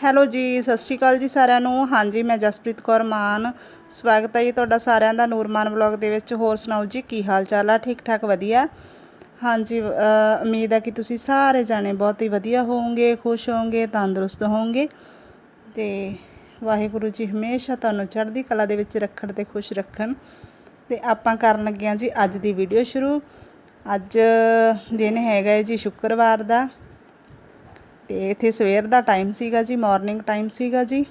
Hello ਜੀ, ਸਤਿ ਸ਼੍ਰੀ ਅਕਾਲ ਜੀ ਸਾਰਿਆਂ ਨੂੰ। ਹਾਂਜੀ, ਮੈਂ ਜਸਪ੍ਰੀਤ ਕੌਰ ਮਾਨ। ਸਵਾਗਤ ਹੈ ਜੀ ਤੁਹਾਡਾ ਸਾਰਿਆਂ ਦਾ ਨੂਰਮਾਨ ਵਲੌਗ ਦੇ ਵਿੱਚ। ਹੋਰ ਸੁਣਾਓ ਜੀ, ਕੀ ਹਾਲ ਚਾਲ ਆ? ਠੀਕ ਠਾਕ ਵਧੀਆ? ਹਾਂਜੀ ਉਮੀਦ ਹੈ ਕਿ ਤੁਸੀਂ ਸਾਰੇ ਜਾਣੇ ਬਹੁਤ ਹੀ ਵਧੀਆ ਹੋਵੋਗੇ, ਖੁਸ਼ ਹੋਵੋਗੇ, ਤੰਦਰੁਸਤ ਹੋਵੋਗੇ। ਤੇ ਵਾਹਿਗੁਰੂ ਜੀ ਹਮੇਸ਼ਾ ਤੁਹਾਨੂੰ ਚੜ੍ਹਦੀ ਕਲਾ ਦੇ ਵਿੱਚ ਰੱਖਣ ਤੇ ਖੁਸ਼ ਰੱਖਣ। ਤੇ ਆਪਾਂ ਕਰਨ ਲੱਗੇ ਹਾਂ ਜੀ ਅੱਜ ਦੀ ਵੀਡੀਓ ਸ਼ੁਰੂ। ਅੱਜ ਦਿਨ ਹੈਗਾ ਹੈ ਜੀ ਸ਼ੁੱਕਰਵਾਰ ਦਾ। ਤੇ ਇੱਥੇ ਸਵੇਰ ਦਾ ਟਾਈਮ ਸੀਗਾ ਜੀ ਮਾਰਨਿੰਗ ਟਾਈਮ ਸੀਗਾ ਜੀ।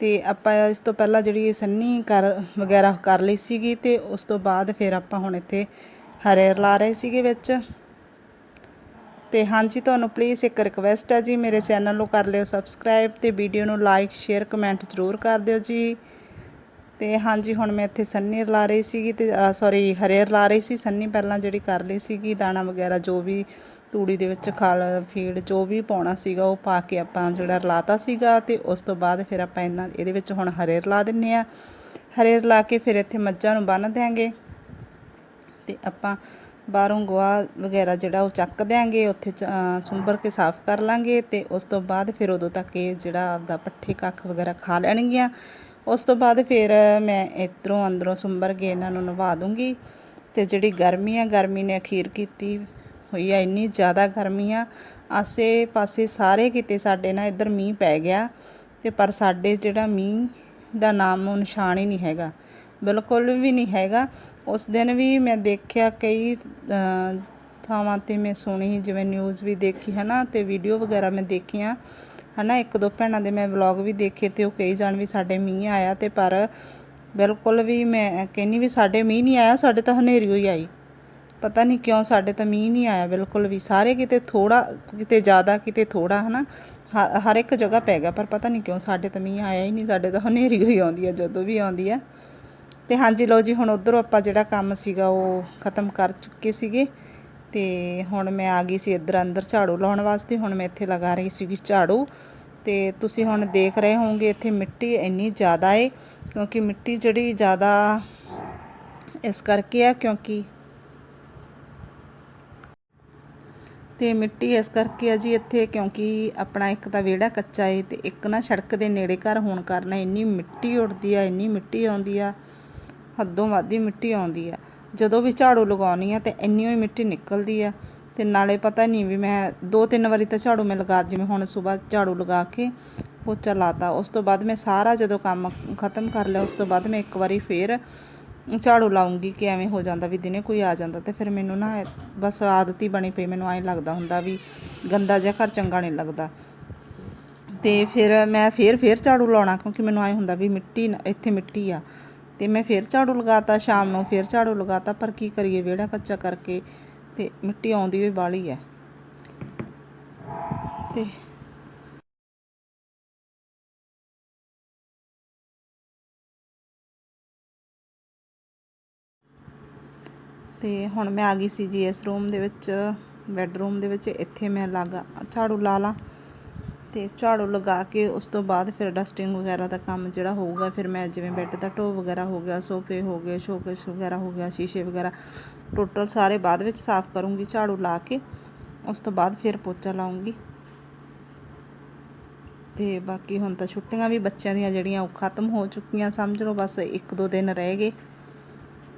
ਤੇ ਆਪਾਂ ਇਸ ਤੋਂ ਪਹਿਲਾਂ ਜਿਹੜੀ ਸੰਨੀ ਕਰ ਵਗੈਰਾ ਕਰ ਲਈ ਸੀਗੀ ਤੇ ਉਸ ਤੋਂ ਬਾਅਦ ਫਿਰ ਆਪਾਂ ਹੁਣ ਇੱਥੇ ਹਰੇਰ ਲਾ ਰਹੇ ਸੀਗੇ ਵਿੱਚ। ਤੇ ਹਾਂਜੀ, ਤੁਹਾਨੂੰ ਪਲੀਜ਼ ਇੱਕ ਰਿਕਵੈਸਟ ਹੈ ਜੀ, ਮੇਰੇ ਚੈਨਲ ਨੂੰ ਕਰ ਲਿਓ ਸਬਸਕ੍ਰਾਈਬ ਤੇ ਵੀਡੀਓ ਨੂੰ ਲਾਈਕ ਸ਼ੇਅਰ ਕਮੈਂਟ ਜ਼ਰੂਰ ਕਰ ਦਿਓ ਜੀ। ਤੇ ਹਾਂਜੀ, ਹੁਣ ਮੈਂ ਇੱਥੇ ਸੰਨੀ ਲਾ ਰਹੀ ਸੀਗੀ ਤੇ ਸੌਰੀ ਹਰੇਰ ਲਾ ਰਹੀ ਸੀ। ਸੰਨੀ ਪਹਿਲਾਂ ਜਿਹੜੀ ਕਰ ਲਈ ਸੀਗੀ, ਦਾਣਾ ਵਗੈਰਾ ਜੋ ਵੀ ਤੂੜੀ ਦੇ ਵਿੱਚ ਖਲ, ਫੀਡ ਜੋ ਵੀ ਪਾਉਣਾ ਸੀਗਾ ਉਹ ਪਾ ਕੇ ਆਪਾਂ ਜਿਹੜਾ ਰਲਾਤਾ ਸੀਗਾ ਤੇ ਉਸ ਤੋਂ ਬਾਅਦ ਫਿਰ ਆਪਾਂ ਇਹਨਾਂ ਇਹਦੇ ਵਿੱਚ ਹੁਣ ਹਰੇਰ ਲਾ ਦਿੰਨੇ ਆ। ਹਰੇਰ ਲਾ ਕੇ ਫਿਰ ਇੱਥੇ ਮੱਝਾਂ ਨੂੰ ਬੰਨ੍ਹ ਦਿਆਂਗੇ ਤੇ ਆਪਾਂ ਬਾਹਰੋਂ ਗੋਹਾ ਵਗੈਰਾ ਜਿਹੜਾ ਉਹ ਚੱਕ ਦਿਆਂਗੇ, ਉੱਥੇ ਚ- ਸੁੰਬਰ ਕੇ ਸਾਫ਼ ਕਰ ਲਾਂਗੇ ਤੇ ਉਸ ਤੋਂ ਬਾਅਦ ਫਿਰ ਉਦੋਂ ਤੱਕ ਇਹ ਜਿਹੜਾ ਆਪਦਾ ਪੱਠੇ ਕੱਖ ਵਗੈਰਾ ਖਾ ਲੈਣਗੀਆਂ। ਉਸ ਤੋਂ ਬਾਅਦ ਫਿਰ ਮੈਂ ਇੱਧਰੋਂ ਅੰਦਰੋਂ ਸੁੰਬਰ ਕੇ ਇਹਨਾਂ ਨੂੰ ਨਵਾ ਦੂੰਗੀ ਤੇ ਜਿਹੜੀ ਗਰਮੀ ਆ, ਗਰਮੀ ਨੇ ਅਖੀਰ ਕੀਤੀ ਹੋਈ ਆ, ਇੰਨੀ ਜ਼ਿਆਦਾ ਗਰਮੀ ਆ, ਆਸੇ ਪਾਸੇ ਸਾਰੇ ਕਿਤੇ ਸਾਡੇ ਨਾ ਇੱਧਰ ਮੀਂਹ ਪੈ ਗਿਆ ਤੇ ਪਰ ਸਾਡੇ ਜਿਹੜਾ ਮੀਂਹ ਦਾ ਨਾਮ ਨਿਸ਼ਾਨ ਹੀ ਨਹੀਂ ਹੈਗਾ, ਬਿਲਕੁਲ ਵੀ ਨਹੀਂ ਹੈਗਾ। ਉਸ ਦਿਨ ਵੀ ਮੈਂ ਦੇਖਿਆ ਕਈ ਥਾਵਾਂ ਤੇ ਮੈਂ ਸੁਣੀ, ਜਿਵੇਂ ਨਿਊਜ਼ ਵੀ ਦੇਖੀ ਹੈ ਨਾ ਤੇ ਵੀਡੀਓ ਵਗੈਰਾ ਮੈਂ ਦੇਖੀਆਂ। ਹੈ ਨਾ ਇੱਕ ਦੋ ਭੈਣਾਂ ਦੇ ਮੈਂ ਵਲੌਗ ਵੀ ਦੇਖੇ ਤੇ ਉਹ ਕਈ ਜਾਣ ਵੀ ਸਾਡੇ ਮੀਂਹ ਆਇਆ ਤੇ ਪਰ ਬਿਲਕੁਲ ਵੀ ਮੈਂ ਕਹਿੰਨੀ ਵੀ ਸਾਡੇ ਮੀਂਹ ਨਹੀਂ ਆਇਆ, ਸਾਡੇ ਤਾਂ ਹਨੇਰੀ ਹੋਈ ਆਈ। ਪਤਾ ਨਹੀਂ ਕਿਉਂ ਸਾਡੇ ਤਾਂ ਮੀਂਹ ਨਹੀਂ ਆਇਆ ਬਿਲਕੁਲ ਵੀ। ਸਾਰੇ ਕਿਤੇ ਥੋੜਾ ਕਿਤੇ ਜ਼ਿਆਦਾ, ਕਿਤੇ ਥੋੜਾ ਹਨਾ? ਹ- ਹਰ ਇੱਕ ਜਗ੍ਹਾ ਪੈ ਗਿਆ, ਪਰ ਪਤਾ ਨਹੀਂ ਕਿਉਂ ਸਾਡੇ ਤਾਂ ਮੀਂਹ ਆਇਆ ਹੀ ਨਹੀਂ, ਸਾਡੇ ਤਾਂ ਹਨੇਰੀ ਹੋਈ ਆਉਂਦੀ ਹੈ, ਜਦੋਂ ਵੀ ਆਉਂਦੀ ਹੈ। ਤੇ ਹਾਂਜੀ, ਲਓ ਜੀ, ਹੁਣ ਉਧਰੋਂ ਆਪਾਂ ਜਿਹੜਾ ਕੰਮ ਸੀਗਾ ਉਹ ਖਤਮ ਕਰ ਚੁੱਕੇ ਸੀਗੇ। ਤੇ ਹੁਣ ਮੈਂ ਆ ਗਈ ਸੀ ਇੱਧਰ ਅੰਦਰ ਝਾੜੂ ਲਾਉਣ ਵਾਸਤੇ, ਹੁਣ ਮੈਂ ਇੱਥੇ ਲਗਾ ਰਹੀ ਸੀਗੀ ਝਾੜੂ। ਤੇ ਤੁਸੀਂ ਹੁਣ ਦੇਖ ਰਹੇ ਹੋਵੋਗੇ, ਇੱਥੇ ਮਿੱਟੀ ਇੰਨੀ ਜ਼ਿਆਦਾ ਏ, ਕਿਉਂਕਿ ਮਿੱਟੀ ਜਿਹੜੀ ਜ਼ਿਆਦਾ ਇਸ ਕਰਕੇ ਆ, ਕਿਉਂਕਿ ਤੇ ਮਿੱਟੀ ਇਸ ਕਰਕੇ ਆ ਜੀ ਇੱਥੇ, ਕਿਉਂਕਿ ਆਪਣਾ ਇੱਕ ਤਾਂ ਵਿਹੜਾ ਕੱਚਾ ਏ ਤੇ ਇੱਕ ਨਾ ਸੜਕ ਦੇ ਨੇੜੇ ਘਰ ਹੋਣ ਕਾਰਨ ਇੰਨੀ ਮਿੱਟੀ ਉੱਡਦੀ ਆ, ਇੰਨੀ ਮਿੱਟੀ ਆਉਂਦੀ ਆ, ਹੱਦੋਂ ਵੱਧ ਹੀ ਮਿੱਟੀ ਆਉਂਦੀ ਆ। ਜਦੋਂ ਵੀ ਝਾੜੂ ਲਗਾਉਣੀ ਆ ਤੇ ਇੰਨੀ ਹੀ ਮਿੱਟੀ ਨਿਕਲਦੀ ਆ ਤੇ ਨਾਲੇ ਪਤਾ ਨਹੀਂ ਵੀ ਮੈਂ ਦੋ ਤਿੰਨ ਵਾਰੀ ਤਾਂ ਝਾੜੂ ਮੈਂ ਲਗਾ, ਜਿਵੇਂ ਹੁਣ ਸਵੇਰ ਝਾੜੂ ਲਗਾ ਕੇ ਪੋਚਾ ਲਾਤਾ, ਉਸ ਤੋਂ ਬਾਅਦ ਮੈਂ ਸਾਰਾ ਜਦੋਂ ਕੰਮ ਖਤਮ ਕਰ ਲਿਆ, ਉਸ ਤੋਂ ਬਾਅਦ ਮੈਂ ਇੱਕ ਵਾਰੀ ਫੇਰ ਝਾੜੂ ਲਾਉਂਗੀ ਕਿ ਐਵੇਂ ਹੋ ਜਾਂਦਾ ਵੀ ਦਿਨੇ ਕੋਈ ਆ ਜਾਂਦਾ ਤੇ ਫਿਰ ਮੈਨੂੰ ਨਾ ਬਸ ਆਦਤ ਹੀ ਬਣੀ ਪਈ, ਮੈਨੂੰ ਐਂ ਲੱਗਦਾ ਹੁੰਦਾ ਵੀ ਗੰਦਾ ਜਿਹਾ ਘਰ ਚੰਗਾ ਨਹੀਂ ਲੱਗਦਾ। ਤੇ ਫਿਰ ਮੈਂ ਫੇਰ ਫੇਰ ਝਾੜੂ ਲਾਉਣਾ ਕਿਉਂਕਿ ਮੈਨੂੰ ਐਂ ਹੁੰਦਾ ਵੀ ਮਿੱਟੀ ਇੱਥੇ ਮਿੱਟੀ ਆ। ਤੇ ਮੈਂ ਫੇਰ ਝਾੜੂ ਲਗਾਤਾ, ਸ਼ਾਮ ਨੂੰ ਫੇਰ ਝਾੜੂ ਲਗਾਤਾ, ਪਰ ਕੀ ਕਰੀਏ ਵਿਹੜਾ ਕੱਚਾ ਕਰਕੇ ਤੇ ਮਿੱਟੀ ਆਉਂਦੀ ਵੀ ਬਾਹਲੀ ਹੈ ਤੇ ਤੇ ਹੁਣ ਮੈਂ ਆ ਗਈ ਸੀ ਜੀ ਇਸ ਰੂਮ ਦੇ ਵਿੱਚ, ਬੈੱਡਰੂਮ ਦੇ ਵਿੱਚ। ਇੱਥੇ ਮੈਂ ਲਾਗਾ, ਝਾੜੂ ਲਾ ਲਾਂ ਤੇ ਝਾੜੂ ਲਗਾ ਕੇ ਉਸ ਤੋਂ ਬਾਅਦ ਫਿਰ ਡਸਟਿੰਗ ਵਗੈਰਾ ਦਾ ਕੰਮ ਜਿਹੜਾ ਹੋਊਗਾ, ਫਿਰ ਮੈਂ ਜਿਵੇਂ ਬੈੱਡ ਦਾ ਢੋ ਵਗੈਰਾ ਹੋ ਗਿਆ, ਸੋਫੇ ਹੋ ਗਏ, ਸ਼ੋਕੇਸ ਵਗੈਰਾ ਹੋ ਗਿਆ, ਸ਼ੀਸ਼ੇ ਵਗੈਰਾ, ਟੋਟਲ ਸਾਰੇ ਬਾਅਦ ਵਿੱਚ ਸਾਫ਼ ਕਰੂੰਗੀ, ਝਾੜੂ ਲਾ ਕੇ। ਉਸ ਤੋਂ ਬਾਅਦ ਫਿਰ ਪੋਚਾ ਲਾਉਂਗੀ ਤੇ ਬਾਕੀ ਹੁਣ ਤਾਂ ਛੁੱਟੀਆਂ ਵੀ ਬੱਚਿਆਂ ਦੀਆਂ ਜਿਹੜੀਆਂ ਉਹ ਖਤਮ ਹੋ ਚੁੱਕੀਆਂ, ਸਮਝ ਲਓ ਬਸ ਇੱਕ ਦੋ ਦਿਨ ਰਹਿ ਗਏ।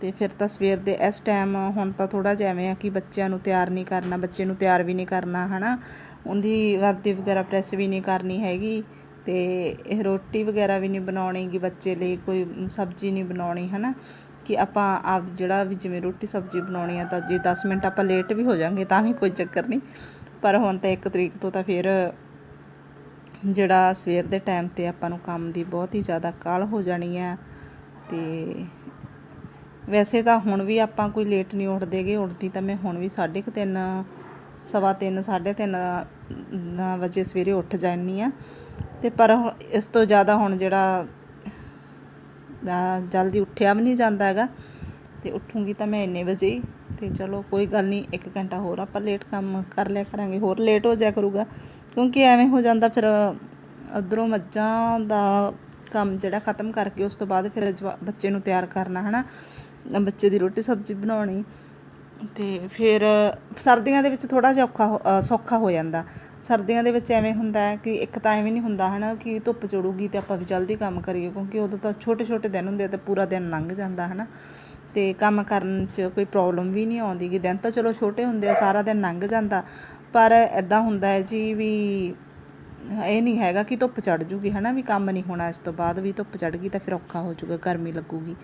ਤੇ ਫਿਰ ਤਾਂ ਸਵੇਰ ਦੇ ਇਸ ਟਾਈਮ ਹੁਣ ਤਾਂ ਥੋੜਾ ਜਿਹਾ ਐਵੇਂ ਆ ਕਿ ਬੱਚਿਆਂ ਨੂੰ ਤਿਆਰ ਨਹੀਂ ਕਰਨਾ, ਬੱਚੇ ਨੂੰ ਤਿਆਰ ਵੀ ਨਹੀਂ ਕਰਨਾ, ਹਨਾ। ਉਹਦੀ ਵਰਦੀ ਵਗੈਰਾ ਪ੍ਰੈਸ ਵੀ ਨਹੀਂ ਕਰਨੀ ਹੈਗੀ ਤੇ ਇਹ ਰੋਟੀ ਵਗੈਰਾ ਵੀ ਨਹੀਂ ਬਣਾਉਣੀਗੀ ਬੱਚੇ ਲਈ, ਕੋਈ ਸਬਜ਼ੀ ਨਹੀਂ ਬਣਾਉਣੀ, ਹਨਾ। ਕਿ ਆਪਾਂ ਆਪ ਜਿਹੜਾ ਵੀ ਜਿਵੇਂ ਰੋਟੀ ਸਬਜ਼ੀ ਬਣਾਉਣੀ ਆ ਤਾਂ ਜੇ 10 ਮਿੰਟ ਆਪਾਂ ਲੇਟ ਵੀ ਹੋ ਜਾਾਂਗੇ ਤਾਂ ਵੀ ਕੋਈ ਚੱਕਰ ਨਹੀਂ। ਪਰ ਹੁਣ ਤਾਂ ਇੱਕ ਤਰੀਕ ਤੋਂ ਤਾਂ ਫਿਰ ਜਿਹੜਾ ਸਵੇਰ ਦੇ ਟਾਈਮ ਤੇ ਆਪਾਂ ਨੂੰ ਕੰਮ ਦੀ ਬਹੁਤ ਹੀ ਜ਼ਿਆਦਾ ਕਾਲ ਹੋ ਜਾਣੀ ਆ ਤੇ ਵੈਸੇ ਤਾਂ ਹੁਣ ਵੀ ਆਪਾਂ ਕੋਈ ਲੇਟ ਨਹੀਂ ਉੱਠਦੇਗੇ, ਉੱਠਦੀ ਤਾਂ ਮੈਂ ਹੁਣ ਵੀ 3:30 ਸਵਾ 3 3:30 ਵਜੇ ਸਵੇਰੇ ਉੱਠ ਜਾਂਦੀ ਆ ਤੇ ਪਰ ਇਸ ਤੋਂ ਜ਼ਿਆਦਾ ਹੁਣ ਜਿਹੜਾ ਜਲਦੀ ਉੱਠਿਆ ਵੀ ਨਹੀਂ ਜਾਂਦਾ ਹੈਗਾ। ਤੇ ਉੱਠੂਗੀ ਤਾਂ ਮੈਂ ਇੰਨੇ ਵਜੇ ਹੀ। ਤੇ ਚਲੋ ਕੋਈ ਗੱਲ ਨਹੀਂ, ਇੱਕ ਘੰਟਾ ਹੋਰ ਆਪਾਂ ਲੇਟ ਕੰਮ ਕਰ ਲਿਆ ਕਰਾਂਗੇ, ਹੋਰ ਲੇਟ ਹੋ ਜਾਇਆ ਕਰੂਗਾ। ਕਿਉਂਕਿ ਐਵੇਂ ਹੋ ਜਾਂਦਾ ਫਿਰ ਉਧਰੋਂ ਮੱਝਾਂ ਦਾ ਕੰਮ ਜਿਹੜਾ ਖਤਮ ਕਰਕੇ ਉਸ ਤੋਂ ਬਾਅਦ ਫਿਰ ਜਵਾ- ਬੱਚੇ ਨੂੰ ਤਿਆਰ ਕਰਨਾ, ਹਨਾ। ਬੱਚੇ ਦੀ ਰੋਟੀ ਸਬਜ਼ੀ ਬਣਾਉਣੀ। ਤੇ ਫਿਰ ਸਰਦੀਆਂ ਦੇ ਵਿੱਚ ਥੋੜਾ ਜਿਹਾ ਔਖਾ ਹੋ- ਸੌਖਾ ਹੋ ਜਾਂਦਾ। ਸਰਦੀਆਂ ਦੇ ਵਿੱਚ ਐਵੇਂ ਹੁੰਦਾ ਹੈ ਕਿ ਇੱਕ ਤਾਂ ਐਵੇਂ ਨਹੀਂ ਹੁੰਦਾ ਹਨਾ ਕਿ ਧੁੱਪ ਚੜੂਗੀ ਤੇ ਆਪਾਂ ਵੀ ਜਲਦੀ ਕੰਮ ਕਰੀਏ, ਕਿਉਂਕਿ ਉਦੋਂ ਤਾਂ ਛੋਟੇ ਛੋਟੇ ਦਿਨ ਹੁੰਦੇ ਆ ਤੇ ਪੂਰਾ ਦਿਨ ਲੰਘ ਜਾਂਦਾ ਹਨਾ। ਤੇ ਕੰਮ ਕਰਨ 'ਚ ਕੋਈ ਪ੍ਰੋਬਲਮ ਵੀ ਨਹੀਂ ਆਉਂਦੀ ਕਿ ਦਿਨ ਤਾਂ ਚਲੋ ਛੋਟੇ ਹੁੰਦੇ ਆ, ਸਾਰਾ ਦਿਨ ਲੰਘ ਜਾਂਦਾ। ਪਰ ਐਦਾਂ ਹੁੰਦਾ ਹੈ ਜੀ ਵੀ ਇਹ ਨਹੀਂ ਹੈਗਾ ਕਿ ਧੁੱਪ ਚੜ ਜੂਗੀ ਹਨਾ, ਵੀ ਕੰਮ ਨਹੀਂ ਹੋਣਾ ਇਸ ਤੋਂ ਬਾਅਦ ਵੀ ਧੁੱਪ ਚੜ ਗਈ ਤਾਂ ਫਿਰ ਔਖਾ ਹੋ ਜਾਊਗਾ ਗਰਮੀ ਲੱਗੂਗੀ।